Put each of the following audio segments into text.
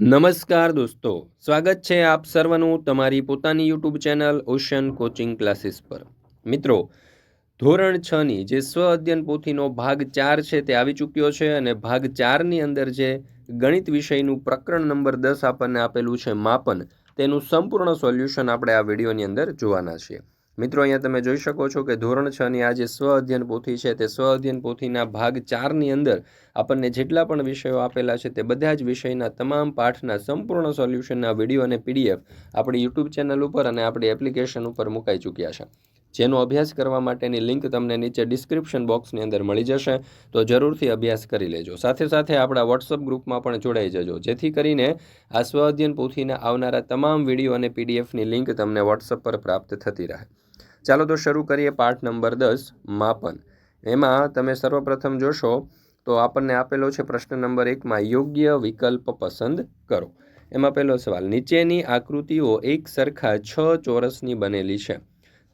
નમસ્કાર દોસ્તો, સ્વાગત છે આપ સર્વનું તમારી પોતાની YouTube channel ocean coaching classes પર. મિત્રો, ધોરણ છ ની જે સ્વ અધ્યયન પોથીનો ભાગ ચાર છે તે આવી ચૂક્યો છે અને ભાગ ચારની અંદર જે ગણિત વિષયનું પ્રકરણ નંબર દસ આપણને આપેલું છે માપન, તેનું સંપૂર્ણ સોલ્યુશન આપણે આ વિડીયોની અંદર જોવાના છીએ. મિત્રો, અહીંયા તમે જોઈ શકો છો કે ધોરણ છ ની આ જે સ્વ અધ્યયન પોથી છે, તે સ્વ અધ્યયન પોથીના ભાગ ચારની અંદર આપણને જેટલા પણ વિષયો આપેલા છે, તે બધા જ વિષયના તમામ પાઠના સંપૂર્ણ સોલ્યુશનના વીડિયો અને પીડીએફ આપણી યુટ્યુબ ચેનલ ઉપર અને આપણી એપ્લિકેશન ઉપર મુકાઈ ચૂક્યા છે. જેનો અભ્યાસ કરવા માટેની લિંક તમને નીચે ડિસ્ક્રિપ્શન બોક્સની અંદર મળી જશે, તો જરૂરથી અભ્યાસ કરી લેજો. સાથે સાથે આપણા વોટ્સઅપ ગ્રુપમાં પણ જોડાઈ જજો. જેથી કરીને આ સ્વ અધ્યયન પોથીના આવનારા તમામ વીડિયો અને પીડીએફની લિંક તમને વોટ્સઅપ પર પ્રાપ્ત થતી રહે. ચાલો તો શરૂ કરીએ પાઠ નંબર દસ, માપન. એમાં તમે સર્વપ્રથમ જોશો તો આપણને આપેલો છે પ્રશ્ન નંબર એકમાં યોગ્ય વિકલ્પ પસંદ કરો. એમાં પહેલો સવાલ, નીચેની આકૃતિઓ એક સરખા છ ચોરસની બનેલી છે.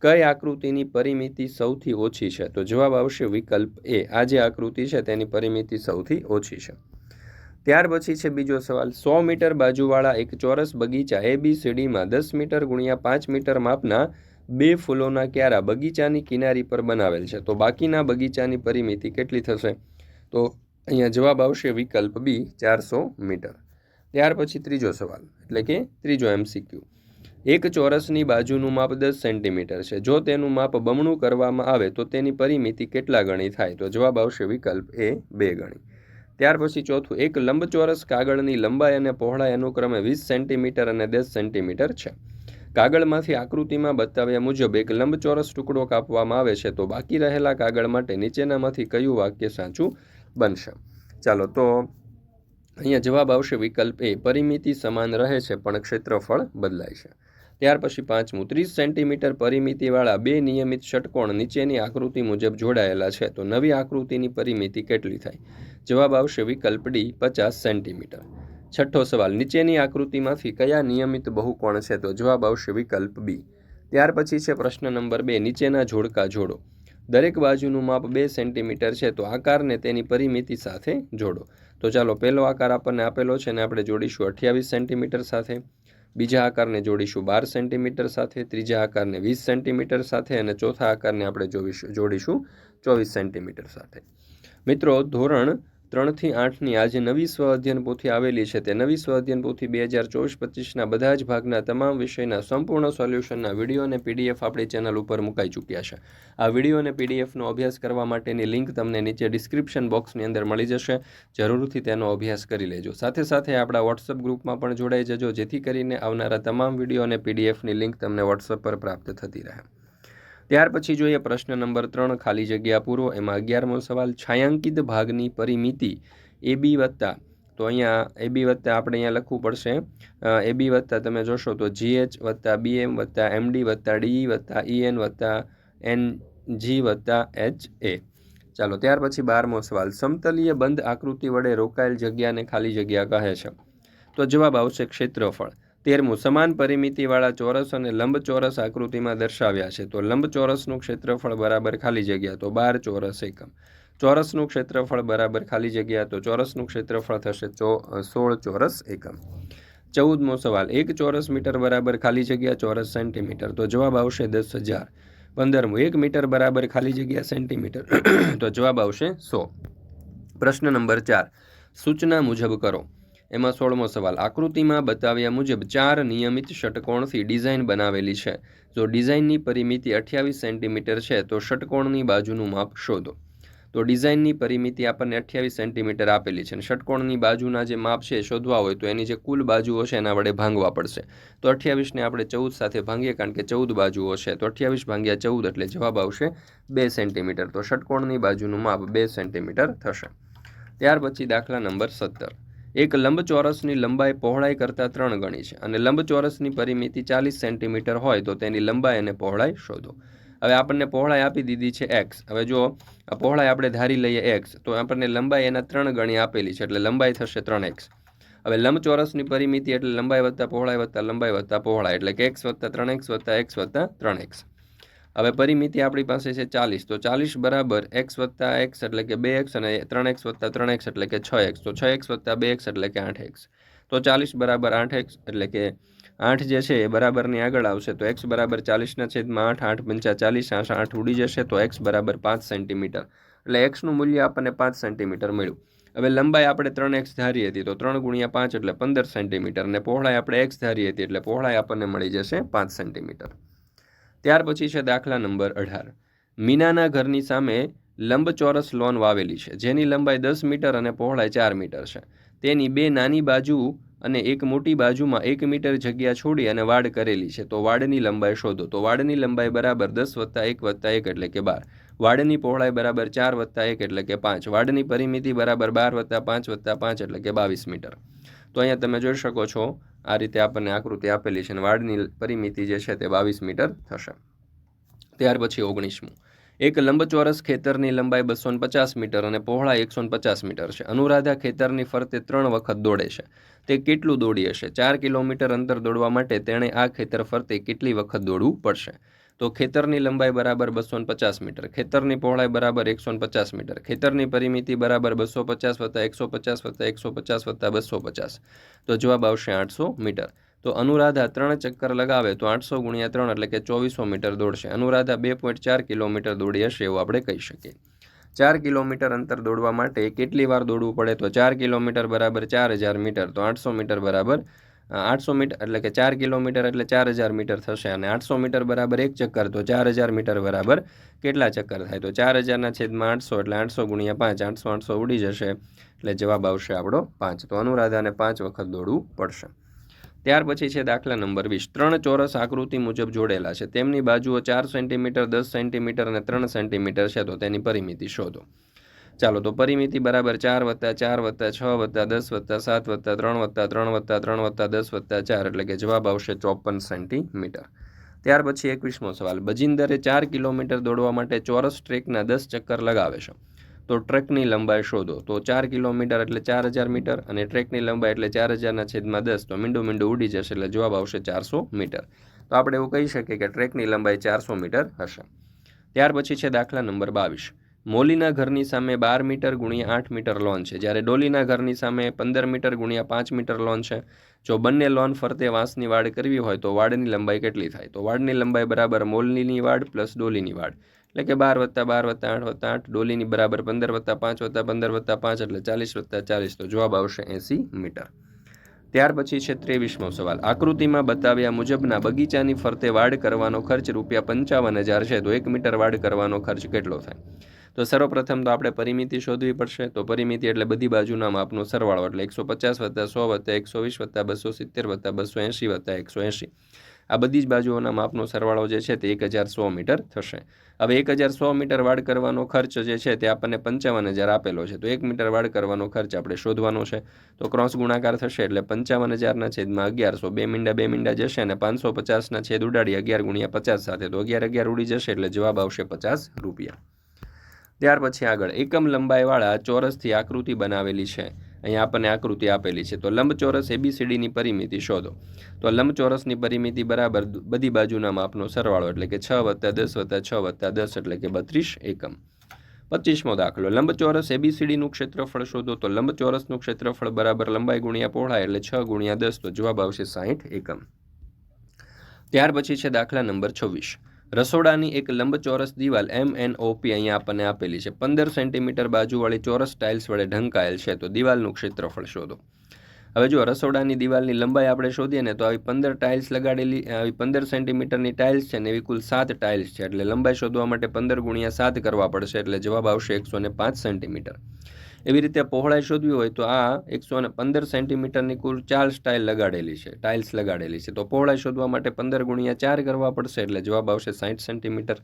કઈ આકૃતિની પરિમિતિ સૌથી ઓછી છે? તો જવાબ આવશે વિકલ્પ એ. આ જે આકૃતિ છે તેની પરિમિતિ સૌથી ઓછી છે. ત્યાર પછી છે બીજો સવાલ, સો મીટર બાજુવાળા એક ચોરસ બગીચા એ બી સીડીમાં દસ મીટર ગુણ્યા પાંચ મીટર માપના બે ફૂલોના ક્યારા બગીચાની કિનારી પર બનાવેલ છે. તો બાકીના બગીચાની પરિમિતિ કેટલી થશે? તો અહીંયા જવાબ આવશે વિકલ્પ બી, ચારસો મીટર. ત્યાર પછી ત્રીજો સવાલ, એટલે કે ત્રીજો એમસીક્યુ એક ચોરસની બાજુનું માપ દસ સેન્ટીમીટર છે. જો તેનું માપ બમણું કરવામાં આવે, તો તેની પરિમિતિ કેટલા ગણી થાય? તો જવાબ આવશે વિકલ્પ એ, બે ગણી. ત્યાર પછી ચોથું, એક લંબચોરસ કાગળની લંબાઈ અને પહોળાઈ અનુક્રમે વીસ સેન્ટીમીટર અને દસ સેન્ટીમીટર છે. કાગળમાંથી આકૃતિમાં બતાવ્યા મુજબ એક લંબચોરસ ટુકડો કાપવામાં આવે છે, તો બાકી રહેલા કાગળ માટે નીચેનામાંથી કયું વાક્ય સાચું બનશે? ચાલો, તો અહીંયા જવાબ આવશે, વિકલ્પ એ, પરિમિતિ સમાન રહે છે, પણ ક્ષેત્રફળ બદલાય છે. ત્યાર પછી પાંચમું, ત્રીસ સેન્ટીમીટર પરિમિતિવાળા બે નિયમિત ષટકોણ નીચેની આકૃતિ મુજબ જોડાયેલા છે, તો નવી આકૃતિની પરિમિતિ કેટલી થાય? જવાબ આવશે વિકલ્પ ડી, પચાસ સેન્ટીમીટર. છઠ્ઠો સવાલ, નીચેની આકૃતિમાંથી કયા નિયમિત બહુકોણ છે? તો જવાબ આવશે વિકલ્પ બી. ત્યાર પછી છે પ્રશ્ન નંબર બે, નીચેના જોડકા જોડો. દરેક બાજુનું માપ બે સેન્ટીમીટર છે, તો આકારને તેની પરિમિતિ સાથે જોડો. તો ચાલો, પહેલો આકાર આપણને આપેલો છે ને આપણે જોડીશું અઠ્યાવીસ સેન્ટીમીટર સાથે, બીજા આકારને જોડીશું બાર સેન્ટીમીટર સાથે, ત્રીજા આકારને વીસ સેન્ટીમીટર સાથે અને ચોથા આકારને આપણે જોડીશું જોડીશું ચોવીસ સેન્ટીમીટર સાથે. મિત્રો, ધોરણ ત્રણથી આઠની આજે નવી સ્વ અધ્યયન પોથી આવેલી છે. તે નવી સ્વ અધ્યયન પોથી બે હજાર ચોવીસ પચીસના બધા જ ભાગના તમામ વિષયના સંપૂર્ણ સોલ્યુશનના વીડિયો અને પીડીએફ આપણી ચેનલ ઉપર મુકાઈ ચૂક્યા છે. આ વીડિયો અને પીડીએફનો અભ્યાસ કરવા માટેની લિંક તમને નીચે ડિસ્ક્રિપ્શન બોક્સની અંદર મળી જશે. જરૂરથી તેનો અભ્યાસ કરી લેજો. સાથે સાથે આપણા વોટ્સઅપ ગ્રુપમાં પણ જોડાઈ જજો, જેથી કરીને આવનારા તમામ વીડિયો અને પીડીએફની લિંક તમને વોટ્સઅપ પર પ્રાપ્ત થતી રહે. ત્યાર પછી જોઈએ પ્રશ્ન નંબર ત્રણ ખાલી જગ્યા પૂરો, એમાં અગિયારમો સવાલ, છાયાંકિત ભાગની પરિમિતિ, એ બી વત્તા, તો અહીંયા એ બી વત્તા આપણે અહીંયા લખવું પડશે. એ બી વત્તા તમે જોશો તો જીએચ વત્તા બીએમ વત્તા એમડી વત્તા ડીઈ વત્તા ઈએન વત્તા એન જી વત્તા એચ એ. ચાલો, ત્યાર પછી બારમો સવાલ. સમતલીય બંધ આકૃતિ વડે રોકાયેલ જગ્યાને ખાલી જગ્યા કહે છે. તો જવાબ આવશે ક્ષેત્રફળ. તેરમું સમાન પરિમિતિવાળા ચોરસ અને લંબચોરસ આકૃતિમાં દર્શાવ્યા છે. તો લંબચોરસનું ક્ષેત્રફળ બરાબર ખાલી જગ્યા તો બાર ચોરસ એકમ. ચોરસનું ક્ષેત્રફળ બરાબર ખાલી જગ્યા તો ચોરસનું ક્ષેત્રફળ થશે ચો સોળ ચોરસ એકમ. ચૌદમો સવાલ, એક ચોરસ મીટર બરાબર ખાલી જગ્યા ચોરસ સેન્ટીમીટર. તો જવાબ આવશે દસ હજાર. પંદરમું, એક મીટર બરાબર ખાલી જગ્યા સેન્ટીમીટર. તો જવાબ આવશે સો. પ્રશ્ન નંબર ચાર, સૂચના મુજબ કરો. એમાં સોળમો સવાલ. આકૃતિમાં બતાવ્યા મુજબ ચાર નિયમિત ષટકોણથી ડિઝાઇન બનાવેલી છે. જો ડિઝાઇનની પરિમિતિ અઠ્યાવીસ સેન્ટીમીટર છે, તો ષટકોણની બાજુનું માપ શોધો. તો ડિઝાઇનની પરિમિતિ આપણને અઠ્યાવીસ સેન્ટીમીટર આપેલી છે અને ષટકોણની બાજુના જે માપ છે શોધવા હોય તો એની જે કુલ બાજુઓ છે એના વડે ભાંગવા પડશે. તો અઠ્યાવીસને આપણે ચૌદ સાથે ભાંગીએ કારણ કે ચૌદ બાજુઓ છે. તો અઠ્યાવીસ ભાંગ્યા ચૌદ એટલે જવાબ આવશે બે સેન્ટીમીટર. તો ષટકોણની બાજુનું માપ બે સેન્ટીમીટર થશે. ત્યાર પછી દાખલા નંબર સત્તર. એક લંબચોરસની લંબાઈ પહોળાઈ કરતાં ત્રણ ગણી છે અને લંબચોરસની પરિમિતિ ચાલીસ સેન્ટીમીટર હોય તો તેની લંબાઈ અને પહોળાઈ શોધો. હવે આપણને પહોળાઈ આપી દીધી છે એક્સ હવે જો આ પહોળાઈ આપણે ધારી લઈએ એક્સ તો આપણને લંબાઈ એના ત્રણ ગણી આપેલી છે એટલે લંબાઈ થશે ત્રણ એક્સ હવે લંબચોરસની પરિમિતિ એટલે લંબાઈ વત્તા પહોળાઈ વત્તા લંબાઈ વત્તા પહોળાઈ એટલે કે એક્સ વત્તા ત્રણ એક્સ વત્તા એક્સ વત્તા ત્રણ એક્સ હવે પરિમિતિ આપણી પાસે છે ચાલીસ. તો ચાલીસ બરાબર એક્સ વત્તા એક્સ એટલે કે બે એક્સ અને ત્રણ એક્સ વત્તા ત્રણ એક્સ એટલે કે છ એક્સ. તો છ એક્સ વત્તા બે એક્સ એટલે કે આઠ એક્સ. તો ચાલીસ બરાબર આઠ એક્સ એટલે કે આઠ જે છે એ બરાબરની આગળ આવશે. તો એક્સ બરાબર ચાલીસના છેદમાં આઠ આઠ પંચા ચાલીસ, આઠ આઠ ઉડી જશે. તો એક્સ બરાબર પાંચ સેન્ટીમીટર. એટલે એક્સનું મૂલ્ય આપણને પાંચ સેન્ટીમીટર મળ્યું. હવે લંબાઈ આપણે ત્રણ એક્સ ધારી હતી તો ત્રણ ગુણ્યા પાંચ એટલે પંદર સેન્ટીમીટર. અને પહોળાઈ આપણે એક્સ ધારી હતી એટલે પહોળાઈ આપણને મળી જશે પાંચ સેન્ટીમીટર. ત્યાર પછી છે દાખલા નંબર અઢાર. મીનાના ઘરની સામે લંબચોરસ લોન વાવેલી છે, જેની લંબાઈ દસ મીટર અને પહોળાઈ ચાર મીટર છે. તેની બે નાની બાજુ અને એક મોટી બાજુમાં એક મીટર જગ્યા છોડી અને વાડ કરેલી છે. તો વાડની લંબાઈ શોધો. તો વાડની લંબાઈ બરાબર દસ વત્તા એક વત્તા એક એટલે કે બાર. વાડની પહોળાઈ બરાબર ચાર વત્તા એક એટલે કે પાંચ. વાડની પરિમિતિ બરાબર બાર વત્તા પાંચ વત્તા પાંચ એટલે કે બાવીસ મીટર. તો અહીંયા તમે જોઈ શકો છો આ રીતે આપણને આકૃતિ આપેલી છે અને વાડની પરિમિતિ જે છે તે બાવીસ મીટર થશે. ત્યાર પછી ઓગણીસમું. એક લંબચોરસ ખેતરની લંબાઈ બસો પચાસ મીટર અને પહોળાઈ એકસો પચાસ મીટર છે. અનુરાધા ખેતરની ફરતે ત્રણ વખત દોડે છે. તે કેટલું દોડી હશે ચાર કિલોમીટર અંતર દોડવા માટે તેણે આ ખેતર ફરતે કેટલી વખત દોડવું પડશે? તો ખેતરની લંબાઈ બરાબર બસો પચાસ મીટર, ખેતરની પહોળાઈ બરાબર એકસો પચાસ મીટર, ખેતરની પરિમિતિ બરાબર બસો પચાસ વત્તા એકસો પચાસ વત્તા એકસો પચાસ વત્તા બસો પચાસ. તો જવાબ આવશે આઠસો મીટર. તો અનુરાધા ત્રણ ચક્કર લગાવે તો આઠસો ગુણ્યા ત્રણ એટલે કે ચોવીસો મીટર દોડશે. અનુરાધા બે પોઈન્ટ ચાર કિલોમીટર દોડી હશે એવું આપણે કહી શકીએ. ચાર કિલોમીટર અંતર દોડવા માટે કેટલી વાર દોડવું પડે? તો ચાર કિલોમીટર બરાબર ચાર હજાર મીટર, તો આઠસો મીટર બરાબર આઠસો મીટર એટલે કે ચાર કિલોમીટર, એટલે ચાર હજાર મીટર થશે અને આઠસો મીટર બરાબર એક ચક્કર, તો ચાર હજાર મીટર બરાબર કેટલા ચક્કર થાય? તો ચાર હજારના છેદમાં આઠસો, એટલે આઠસો ગુણ્યા પાંચ, આઠસો આઠસો ઉડી જશે, એટલે જવાબ આવશે આપણો પાંચ. તો અનુરાધાને પાંચ વખત દોડવું પડશે. ત્યાર પછી છે દાખલા નંબર વીસ. ત્રણ ચોરસ આકૃતિ મુજબ જોડેલા છે. તેમની બાજુઓ ચાર સેન્ટીમીટર, દસ સેન્ટીમીટર અને ત્રણ સેન્ટીમીટર છે. તો તેની પરિમિતિ શોધો. ચાલો, તો પરિમિતિ બરાબર ચાર વત્તા ચાર વત્તા છ વત્તા દસ વત્તા સાત વત્તા ત્રણ વત્તા ત્રણ વત્તા ત્રણ વત્તા દસ વત્તા ચાર, એટલે કે જવાબ આવશે ચોપન સેન્ટીમીટર. ત્યાર પછી એકવીસમો સવાલ. બજિંદરે ચાર કિલોમીટર દોડવા માટે ચોરસ ટ્રેકના દસ ચક્કર લગાવે છે. તો ટ્રેકની લંબાઈ શોધો. તો ચાર કિલોમીટર એટલે ચાર હજાર મીટર અને ટ્રેકની લંબાઈ એટલે ચાર હજારના છેદમાં દસ. તો મીંડું મીંડું ઉડી જશે એટલે જવાબ આવશે ચારસો મીટર. તો આપણે એવું કહી શકીએ કે ટ્રેકની લંબાઈ ચારસો મીટર હશે. ત્યાર પછી છે દાખલા નંબર બાવીસ. મોલીના ઘરની સામે બાર મીટર ગુણ્યા આઠ મીટર લોન છે. જ્યારે ડોલીના ઘરની સામે પંદર મીટર ગુણ્યા પાંચ મીટર લોન છે. જો બંને લોન ફરતે વાંસની વાડ કરવી હોય તો વાડની લંબાઈ કેટલી થાય? તો વાડની લંબાઈ બરાબર મોલનીની વાડ પ્લસ ડોલીની વાડ. એટલે કે બાર વત્તા બાર વત્તા આઠ વત્તા આઠ, ડોલીની બરાબર પંદર વત્તા પાંચ વત્તા પંદર વત્તા પાંચ એટલે ચાલીસ વત્તા ચાલીસ. તો જવાબ આવશે એંસી મીટર. ત્યાર પછી છે ત્રેવીસમો સવાલ. આકૃતિમાં બતાવ્યા મુજબના બગીચાની ફરતે વાડ કરવાનો ખર્ચ રૂપિયા પંચાવન હજાર છે. તો એક મીટર વાડ કરવાનો ખર્ચ કેટલો થાય? તો સર્વપ્રથમ તો આપણે પરિમિતિ શોધવી પડશે. તો પરિમિતિ એટલે બધી બાજુના માપનો સરવાળો એટલે એકસો પચાસ વત્તા સો વત્તા એકસો વીસ વત્તા બસો સિત્તેર વત્તા બસો એંશી વત્તા એકસો એંશી. આ બધી જ બાજુઓના માપનો સરવાળો જે છે તે એક હજાર સો મીટર થશે. હવે એક હજાર સો મીટર વાડ કરવાનો ખર્ચ જે છે તે આપણને પંચાવન હજાર આપેલો છે. તો એક મીટર વાડ કરવાનો ખર્ચ આપણે શોધવાનો છે. તો ક્રોસ ગુણાકાર થશે એટલે પંચાવન હજારના છેદમાં અગિયારસો. બે મીંડા બે મીંડા જશે અને પાંચસો પચાસના છેદ ઉડાડી અગિયાર ગુણ્યા પચાસ સાથે તો અગિયાર અગિયાર ઉડી જશે એટલે જવાબ આવશે પચાસ રૂપિયા. ત્યાર પછી આગળ, એકમ લંબાઈવાળા ચોરસથી આકૃતિ બનાવેલી છે. અહીંયા આપણને આકૃતિ આપેલી છે. તો લંબચોરસ એબીસીડીની પરિમિતિ શોધો. તો લંબચોરસની પરિમિતિ બરાબર બધી બાજુના માપનો સરવાળો એટલે કે છ વત્તા દસ વત્તા છ વત્તા દસ એટલે કે બત્રીસ એકમ. પચીસમો દાખલો, લંબચોરસ એબીસીડીનું ક્ષેત્રફળ શોધો. તો લંબચોરસનું ક્ષેત્રફળ બરાબર લંબાઈ ગુણ્યા પહોળાઈ એટલે છ ગુણ્યા દસ, તો જવાબ આવશે સાહીઠ એકમ. ત્યાર પછી છે દાખલા નંબર છવ્વીસ. રસોડાની એક લંબચોરસ દિવાલ એમ એન ઓપી અહીંયા આપણને આપેલી છે. પંદર સેન્ટીમીટર બાજુવાળી ચોરસ ટાઇલ્સ વડે ઢંકાયેલ છે. તો દિવાલનું ક્ષેત્રફળ શોધો. હવે જો રસોડાની દિવાલની લંબાઈ આપણે શોધીએ ને તો આવી પંદર ટાઇલ્સ લગાડેલી, આવી પંદર સેન્ટીમીટરની ટાઇલ્સ છે ને એવી કુલ સાત ટાઇલ્સ છે. એટલે લંબાઈ શોધવા માટે પંદર ગુણ્યા સાત કરવા પડશે. એટલે જવાબ આવશે એકસો ને પાંચ સેન્ટીમીટર. એવી રીતે પહોળાઈ શોધવી હોય તો આ એકસો અને પંદર સેન્ટીમીટરની કુલ ચાર સ્ટાઇલ લગાડેલી છે ટાઇલ્સ લગાડેલી છે. તો પહોળાઈ શોધવા માટે પંદર ગુણ્યા ચાર કરવા પડશે એટલે જવાબ આવશે સાઠ સેન્ટીમીટર.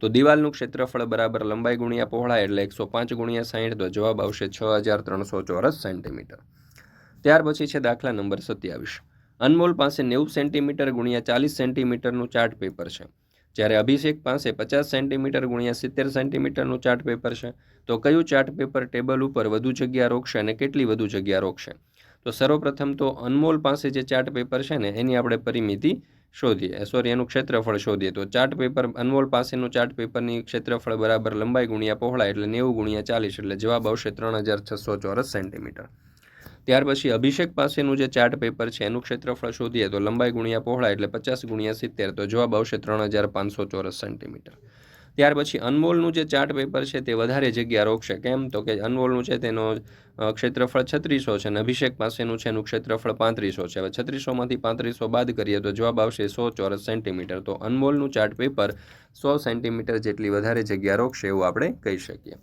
તો દિવાલનું ક્ષેત્રફળ બરાબર લંબાઈ ગુણ્યા પહોળાઈ એટલે એકસો પાંચ ગુણ્યા સાઠ તો જવાબ આવશે છ હજાર ત્રણસો ચોરસ સેન્ટીમીટર. ત્યાર પછી છે દાખલા નંબર સત્યાવીસ. અનમોલ પાસે નેવું સેન્ટીમીટર ગુણ્યા ચાલીસ સેન્ટીમીટરનું ચાર્ટ પેપર છે. જ્યારે અભિષેક પાસે પચાસ સેન્ટીમીટર ગુણ્યા સિત્તેર સેન્ટીમીટરનું ચાર્ટ પેપર છે, તો કયું ચાર્ટ પેપર ટેબલ ઉપર વધુ જગ્યા રોકશે અને કેટલી વધુ જગ્યા રોકશે? તો સર્વપ્રથમ તો અનમોલ પાસે જે ચાર્ટ પેપર છે ને, એની આપણે પરિમિતિ શોધીએ. સોરી એનું ક્ષેત્રફળ શોધીએ. તો ચાર્ટ પેપર, અનમોલ પાસેનું ચાર્ટ પેપરની ક્ષેત્રફળ બરાબર લંબાઈ ગુણ્યા પહોળા એટલે નેવું ગુણ્યા ચાલીસ એટલે જવાબ આવશે ત્રણ હજાર છસો ચોરસ સેન્ટીમીટર. ત્યાર પછી અભિષેક પાસેનું જે ચાર્ટ પેપર છે, એનું ક્ષેત્રફળ શોધીએ તો લંબાઈ ગુણ્યા પહોળા એટલે પચાસ ગુણ્યા સિત્તેર, તો જવાબ આવશે ત્રણ હજાર પાંચસો ચોરસ સેન્ટીમીટર. ત્યાર પછી અનમોલનું જે ચાર્ટ પેપર છે, તે વધારે જગ્યા રોકશે. કેમ? તો કે અનમોલનું છે, તેનો ક્ષેત્રફળ છત્રીસો છે અને અભિષેક પાસેનું છે, એનું ક્ષેત્રફળ પાંત્રીસો છે. હવે છત્રીસોમાંથી પાંત્રીસો બાદ કરીએ તો જવાબ આવશે સો ચોરસ સેન્ટીમીટર. તો અનમોલનું ચાર્ટ પેપર સો સેન્ટીમીટર જેટલી વધારે જગ્યા રોકશે એવું આપણે કહી શકીએ.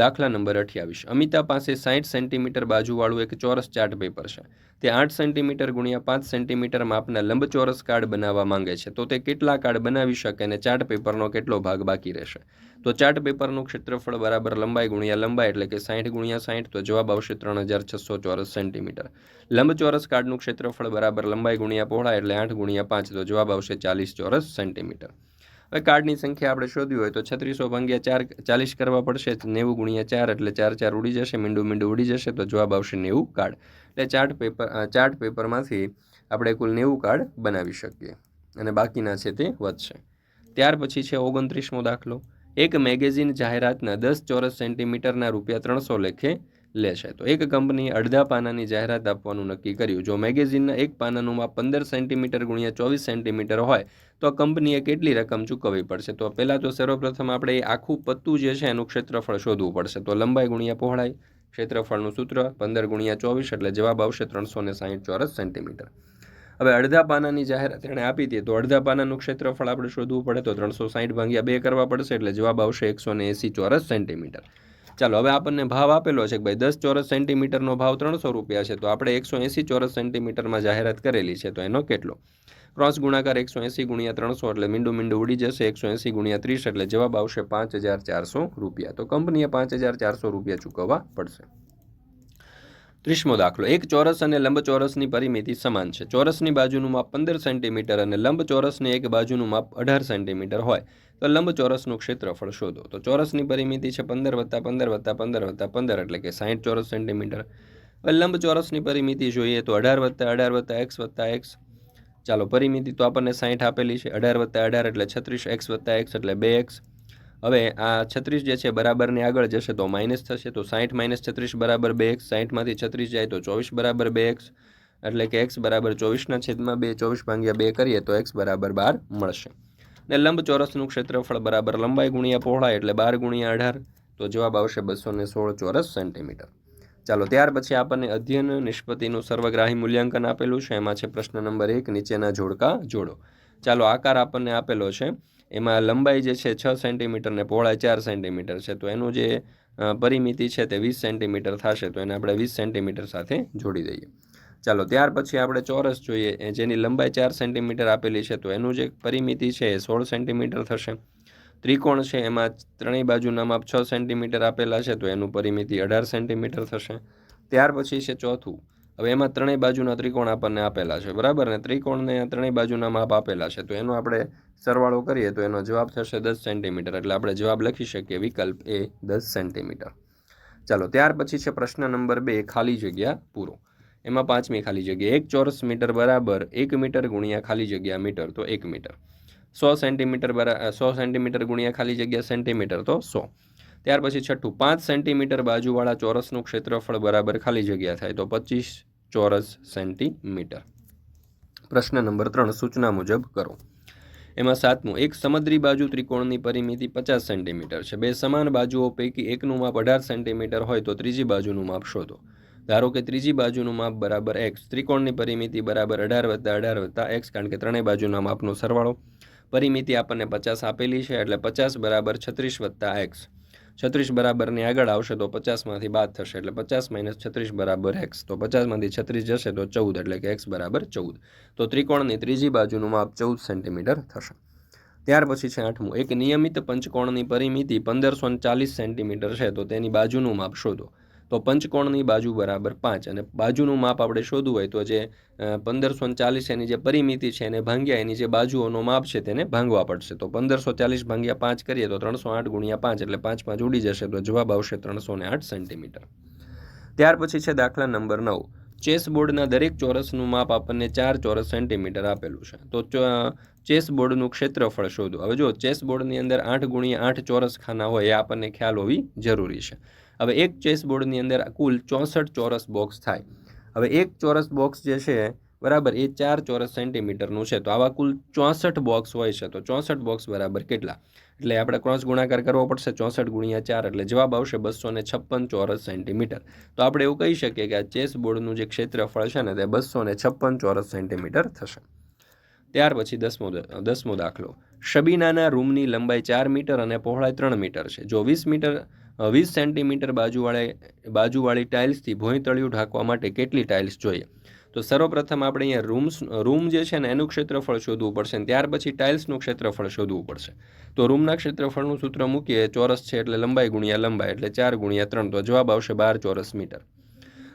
દાખલા નંબર અઠ્યાવીસ. અમિતા પાસે સાઠ સેન્ટીમીટર બાજુવાળું એક ચોરસ ચાર્ટ પેપર છે. તે આઠ સેન્ટીમીટર ગુણ્યા પાંચ સેન્ટીમીટર માપના લંબચોરસ કાર્ડ બનાવવા માંગે છે. તો તે કેટલા કાર્ડ બનાવી શકે અને ચાર્ટ પેપરનો કેટલો ભાગ બાકી રહેશે? તો ચાર્ટ પેપરનું ક્ષેત્રફળ બરાબર લંબાઈ ગુણ્યા લંબાઈ એટલે કે સાઠ ગુણ્યા સાઠ તો જવાબ આવશે ત્રણ હજાર છસો ચોરસ સેન્ટીમીટર. લંબચોરસ કાર્ડનું ક્ષેત્રફળ બરાબર લંબાઈ ગુણ્યા પહોળા એટલે આઠ ગુણ્યા પાંચ તો જવાબ આવશે ચાલીસ ચોરસ સેન્ટીમીટર. હવે કાર્ડની સંખ્યા આપણે શોધવી હોય તો છત્રીસો ભાંગ્યા ચાર, ચાલીસ કરવા પડશે નેવું ગુણ્યા ચાર એટલે ચાર ચાર ઉડી જશે, મીંડું મીંડું ઉડી જશે તો જવાબ આવશે નેવું કાર્ડ. એટલે ચાર્ટ પેપર ચાર્ટ પેપરમાંથી આપણે કુલ નેવું કાર્ડ બનાવી શકીએ. અને બાકીના છે તે વધશે. ત્યાર પછી છે ઓગણત્રીસમો દાખલો. એક મેગેઝિન જાહેરાતના દસ ચોરસ સેન્ટીમીટરના રૂપિયા ત્રણસો લેખે લેશે તો એક કંપનીએ અડધા પાનાની જાહેરાત આપવાનું નક્કી કર્યું. જો મેગેઝિનના એક પાનાનું માપ પંદર સેન્ટીમીટર ગુણ્યા ચોવીસ સેન્ટીમીટર હોય, તો કંપનીએ કેટલી રકમ ચૂકવવી પડશે? તો પહેલાં તો સર્વપ્રથમ આપણે એ આખું પત્તું જે છે એનું ક્ષેત્રફળ શોધવું પડશે. તો લંબાઈ ગુણ્યા પહોળાઈ, ક્ષેત્રફળનું સૂત્ર પંદર ગુણ્યા ચોવીસ, એટલે જવાબ આવશે ત્રણસો ને સાહીઠ ચોરસ સેન્ટીમીટર. હવે અડધા પાનાની જાહેરાત એણે આપી હતી, તો અડધા પાનાનું ક્ષેત્રફળ આપણે શોધવું પડે તો ત્રણસો સાહીઠ ભાગ્યા બે કરવા પડશે, એટલે જવાબ આવશે એકસો ને એંસી ચોરસ સેન્ટીમીટર. ચાલો, હવે આપણને ભાવ આપેલો છે કે ભાઈ દસ ચોરસ સેન્ટીમીટરનો ભાવ ત્રણસો રૂપિયા છે, તો આપણે એકસો એંસી ચોરસ સેન્ટીમીટરમાં જાહેરાત કરેલી છે, તો એનો કેટલો? ક્રોસ ગુણાકાર એકસો એંસી ગુણ્યા ત્રણસો એટલે મીંડું મીંડું ઉડી જશે, એકસો એંસી ગુણ્યા ત્રીસ એટલે જવાબ આવશે પાંચ હજાર ચારસો રૂપિયા, તો કંપનીએ પાંચ હજાર ચારસો રૂપિયા ચૂકવવા પડશે. ત્રીસમો દાખલો, એક ચોરસ અને લંબ ચોરસની પરિમિતિ સમાન છે, ચોરસની બાજુનું માપ પંદર સેન્ટીમીટર અને લંબ ચોરસની એક બાજુનું માપ અઢાર સેન્ટીમીટર હોય. તો લંબચોરસનું ક્ષેત્રફળ શોધો. તો ચોરસની પરિમિતિ છે પંદર વત્તા પંદર વત્તા પંદર વત્તા પંદર એટલે કે સાહીઠ ચોરસ સેન્ટીમીટર. હવે લંબચોરસની પરિમિતિ જોઈએ તો અઢાર વત્તા અઢાર વત્તા એક્સ વત્તા એક્સ. ચાલો, પરિમિતિ તો આપણને સાહીઠ આપેલી છે. અઢાર વત્તા અઢાર એટલે છત્રીસ, એક્સ વત્તા એક્સ એટલે બે એક્સ. હવે આ છત્રીસ જે છે બરાબરની આગળ જશે તો માઇનસ થશે. તો સાહીઠ માઇનસ છત્રીસ બરાબર બે એક્સ. સાહીઠમાંથી છત્રીસ જાય તો ચોવીસ બરાબર બે એક્સ. એટલે કે એક્સ બરાબર ચોવીસના છેદમાં બે, ચોવીસ ભાગ્યા બે કરીએ તો એક્સ બરાબર બાર મળશે. ને લંબચોરસનું ક્ષેત્રફળ બરાબર લંબાઈ ગુણ્યા પહોળાઈ એટલે બાર ગુણ્યા અઢાર. તો જવાબ આવશે બસો ને સોળ ચોરસ સેન્ટીમીટર. ચાલો, ત્યાર પછી આપણને અધ્યયન નિષ્પત્તિનું સર્વગ્રાહી મૂલ્યાંકન આપેલું છે. એમાં છે પ્રશ્ન નંબર એક, નીચેના જોડકા જોડો. ચાલો, આકાર આપણને આપેલો છે. એમાં લંબાઈ જે છે છ સેન્ટીમીટર ને પહોળાઈ ચાર સેન્ટીમીટર છે. તો એનું જે પરિમિતિ છે તે વીસ સેન્ટીમીટર થશે. તો એને આપણે વીસ સેન્ટીમીટર સાથે જોડી દઈએ. ચાલો, ત્યાર પછી આપણે ચોરસ જોઈએ. જેની લંબાઈ ચાર સેન્ટીમીટર આપેલી છે, તો એનું જે પરિમિતિ છે, એ સોળ સેન્ટીમીટર થશે. ત્રિકોણ છે, એમાં ત્રણેય બાજુના માપ છ સેન્ટીમીટર આપેલા છે, તો એનું પરિમિતિ અઢાર સેન્ટીમીટર થશે. ત્યાર પછી છે ચોથું. હવે એમાં ત્રણેય બાજુના ત્રિકોણ આપણને આપેલા છે, બરાબર? ને ત્રિકોણને ત્રણેય બાજુના માપ આપેલા છે, તો એનો આપણે સરવાળો કરીએ, તો એનો જવાબ થશે દસ સેન્ટીમીટર. એટલે આપણે જવાબ લખી શકીએ, વિકલ્પ એ દસ સેન્ટીમીટર. ચાલો, ત્યાર પછી છે પ્રશ્ન નંબર બે, ખાલી જગ્યા પૂરો. એમાં પાંચમી ખાલી જગ્યા. એક ચોરસ મીટર બરાબર એક મીટર ગુણ્યા ખાલી જગ્યા મીટર, તો એક મીટર. સો સેન્ટીમીટર બરા સો સેન્ટીમીટર ગુણ્યા ખાલી જગ્યા સેન્ટીમીટર, તો સો. ત્યાર પછી છઠ્ઠું, પાંચ સેન્ટીમીટર બાજુવાળા ચોરસનું ક્ષેત્રફળ બરાબર ખાલી જગ્યા થાય, તો પચીસ ચોરસ સેન્ટીમીટર. પ્રશ્ન નંબર ત્રણ, સૂચના મુજબ કરો. એમાં સાતમું, એક સમદ્રી બાજુ ત્રિકોણની પરિમિતિ પચાસ સેન્ટીમીટર છે. બે સમાન બાજુઓ પૈકી એકનું માપ અઢાર સેન્ટીમીટર હોય, તો ત્રીજી બાજુનું માપ શોધો. ધારો કે ત્રીજી બાજુનું માપ બરાબર એક્સ ત્રિકોણની પરિમિતિ બરાબર અઢાર વત્તા અઢાર વત્તા એક્સ કારણ કે ત્રણેય બાજુના માપનો સરવાળો. પરિમિતિ આપણને પચાસ આપેલી છે, એટલે પચાસ બરાબર છત્રીસ વત્તા એક્સ છત્રીસ બરાબરની આગળ આવશે તો પચાસમાંથી બાદ થશે, એટલે પચાસ માઇનસ છત્રીસ બરાબર એક્સ તો પચાસમાંથી છત્રીસ જશે તો ચૌદ, એટલે કે એક્સ બરાબર ચૌદ. તો ત્રિકોણની ત્રીજી બાજુનું માપ ચૌદ સેન્ટીમીટર થશે. ત્યાર પછી છે આઠમું. એક નિયમિત પંચકોણની પરિમિતિ પંદરસો ચાલીસ સેન્ટીમીટર છે, તો તેની બાજુનું માપ શોધો. તો પંચકોણની બાજુ બરાબર પાંચ અને બાજુનું માપ આપણે શોધવું હોય તો જે પંદરસો ચાલીસ એની જે પરિમિતિ છે એને ભાંગ્યા એની જે બાજુઓનો માપ છે તેને ભાંગવા પડશે. તો પંદરસો ચાલીસ ભાંગ્યા પાંચ કરીએ તો ત્રણસો આઠ ગુણ્યા પાંચ એટલે પાંચ પાંચ ઉડી જશે તો જવાબ આવશે ત્રણસો ને આઠ સેન્ટીમીટર. ત્યાર પછી છે દાખલા નંબર નવ. ચેસ બોર્ડના દરેક ચોરસનું માપ આપણને ચાર ચોરસ સેન્ટીમીટર આપેલું છે. તો ચેસબોર્ડનું ચેસ બોર્ડનું ક્ષેત્રફળ શોધો. હવે જો ચેસ બોર્ડની અંદર આઠ ગુણ્યા આઠ ચોરસ ખાના હોય એ આપણને ખ્યાલ હોવી જરૂરી છે. હવે એક ચેસ બોર્ડની અંદર કુલ ચોસઠ ચોરસ બોક્સ થાય. હવે એક ચોરસ બોક્સ જે છે, બરાબર, એ ચાર ચોરસ સેન્ટીમીટરનું છે. તો આવા કુલ ચોસઠ બોક્સ હોય છે, તો ચોસઠ બોક્સ બરાબર કેટલા? એટલે આપણે ક્રોસ ગુણાકાર કરવો પડશે ચોસઠ ગુણ્યા ચાર, એટલે જવાબ આવશે બસો ને છપ્પન ચોરસ સેન્ટીમીટર. તો આપણે એવું કહી શકીએ કે આ ચેસ બોર્ડનું જે ક્ષેત્રફળ છે ને, તે બસો ને છપ્પન ચોરસ સેન્ટીમીટર થશે. ત્યાર પછી દસમો દસમો દાખલો. શબીનાના રૂમની લંબાઈ ચાર મીટર અને પહોળાઈ ત્રણ મીટર છે. જો વીસ મીટર વીસ સેન્ટીમીટર બાજુવાળે, બાજુવાળી ટાઇલ્સથી ભોંયતળિયું ઢાંકવા માટે કેટલી ટાઇલ્સ જોઈએ? તો સર્વપ્રથમ આપણે અહીંયા રૂમ્સ, રૂમ જે છે ને એનું ક્ષેત્રફળ શોધવું પડશે અને ત્યાર પછી ટાઇલ્સનું ક્ષેત્રફળ શોધવું પડશે. તો રૂમના ક્ષેત્રફળનું સૂત્ર મૂકીએ, ચોરસ છે એટલે લંબાઈ ગુણ્યા લંબાઈ એટલે ચાર ગુણ્યા ત્રણ, તો જવાબ આવશે બાર ચોરસ મીટર.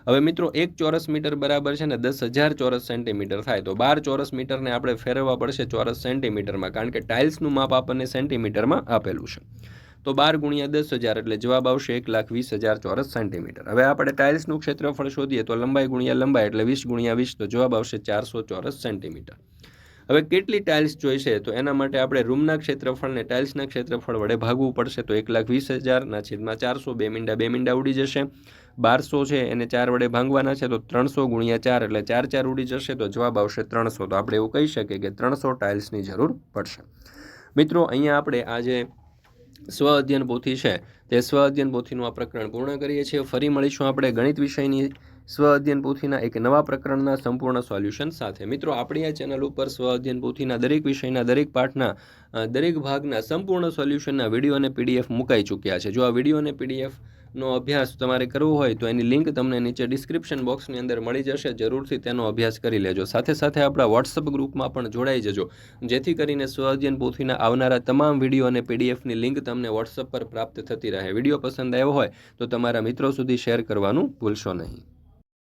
હવે મિત્રો, એક ચોરસ મીટર બરાબર છે ને દસ હજાર ચોરસ સેન્ટીમીટર થાય. તો બાર ચોરસ મીટરને આપણે ફેરવવા પડશે ચોરસ સેન્ટીમીટરમાં કારણ કે ટાઇલ્સનું માપ આપણને સેન્ટીમીટરમાં આપેલું છે. તો બાર ગુણ્યા દસ હજાર એટલે જવાબ આવશે એક લાખ વીસ હજાર ચોરસ સેન્ટીમીટર હવે આપણે ટાઇલ્સનું ક્ષેત્રફળ શોધીએ તો લંબાઈ ગુણ્યા લંબાઈ એટલે વીસ ગુણ્યા વીસ તો જવાબ આવશે ચારસો ચોરસ સેન્ટીમીટર હવે કેટલી ટાઇલ્સ જોઈશે? તો એના માટે આપણે રૂમના ક્ષેત્રફળને ટાઇલ્સના ક્ષેત્રફળ વડે ભાગવું પડશે. તો એક લાખ વીસ હજારના છેદમાં ચારસો, બે મીંડા બે મીંડા ઉડી જશે. બારસો છે એને ચાર વડે ભાંગવાના છે, તો ત્રણસો ગુણ્યા ચાર એટલે ચાર ચાર ઉડી જશે, તો જવાબ આવશે ત્રણસો. તો આપણે એવું કહી શકીએ કે ત્રણસો ટાઇલ્સની જરૂર પડશે. મિત્રો, અહીંયા આપણે આજે સ્વ અધ્યયન પોથી છે, તે સ્વ અધ્યયન પોથીનું આ પ્રકરણ પૂર્ણ કરીએ છીએ. ફરી મળીશું આપણે ગણિત વિષયની સ્વ અધ્યયન પોથીના એક નવા પ્રકરણના સંપૂર્ણ સોલ્યુશન સાથે. મિત્રો, આપણી આ ચેનલ ઉપર સ્વ અધ્યયન પોથીના દરેક વિષયના, દરેક પાઠના દરેક ભાગના સંપૂર્ણ સોલ્યુશનના વીડિયો અને પીડીએફ મુકાઈ ચૂક્યા છે. જો આ વીડિયો અને પીડીએફ નો અભ્યાસ તમારે કરવો હોય તો એની લિંક તમને નીચે ડિસ્ક્રિપ્શન બોક્સની અંદર મળી જશે. જરૂરથી તેનો અભ્યાસ કરી લેજો. સાથે સાથે આપણા વોટ્સઅપ ગ્રુપમાં પણ જોડાઈ જજો. જેથી કરીને સ્વ અધ્યયન પોથીના આવનારા તમામ વીડિયો અને પીડીએફની લિંક તમને વોટ્સઅપ પર પ્રાપ્ત થતી રહે. વીડિયો પસંદ આવ્યો હોય તો તમારા મિત્રો સુધી શેર કરવાનું ભૂલશો નહીં.